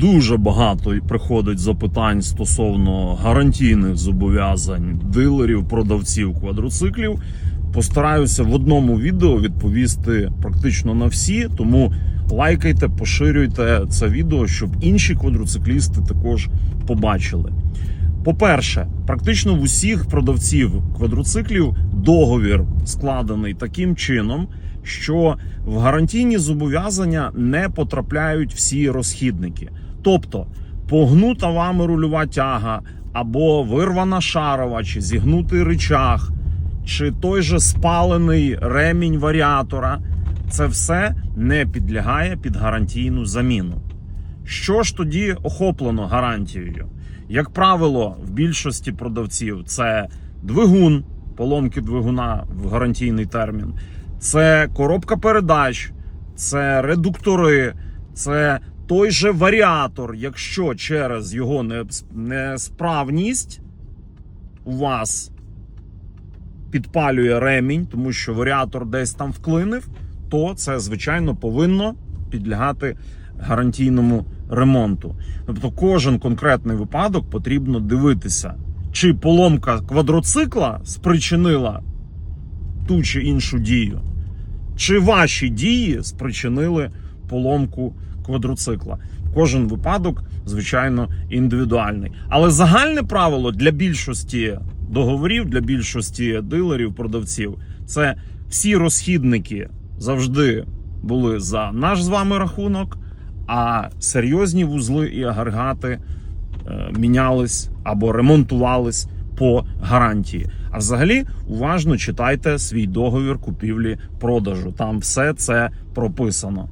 Дуже багато приходить запитань стосовно гарантійних зобов'язань дилерів, продавців квадроциклів. Постараюся в одному відео відповісти практично на всі, тому лайкайте, поширюйте це відео, щоб інші квадроциклісти також побачили. По-перше, практично в усіх продавців квадроциклів договір складений таким чином, що в гарантійні зобов'язання не потрапляють всі розхідники. Тобто, погнута вами рульова тяга, або вирвана шарова, чи зігнутий ричаг, чи той же спалений ремінь варіатора, це все не підлягає під гарантійну заміну. Що ж тоді охоплено гарантією? Як правило, в більшості продавців це двигун, поломки двигуна в гарантійний термін, це коробка передач, це редуктори, це той же варіатор, якщо через його несправність у вас підпалює ремінь, тому що варіатор десь там вклинив, то це звичайно повинно підлягати гарантійному ремонту. Тобто, кожен конкретний випадок потрібно дивитися, чи поломка квадроцикла спричинила ту чи іншу дію, чи ваші дії спричинили поломку квадроцикла. Кожен випадок, звичайно, індивідуальний. Але загальне правило для більшості договорів, для більшості дилерів, продавців це всі розхідники завжди були за наш з вами рахунок, а серйозні вузли і агрегати е, мінялись або ремонтувались по гарантії. А взагалі уважно читайте свій договір купівлі-продажу. Там все це прописано.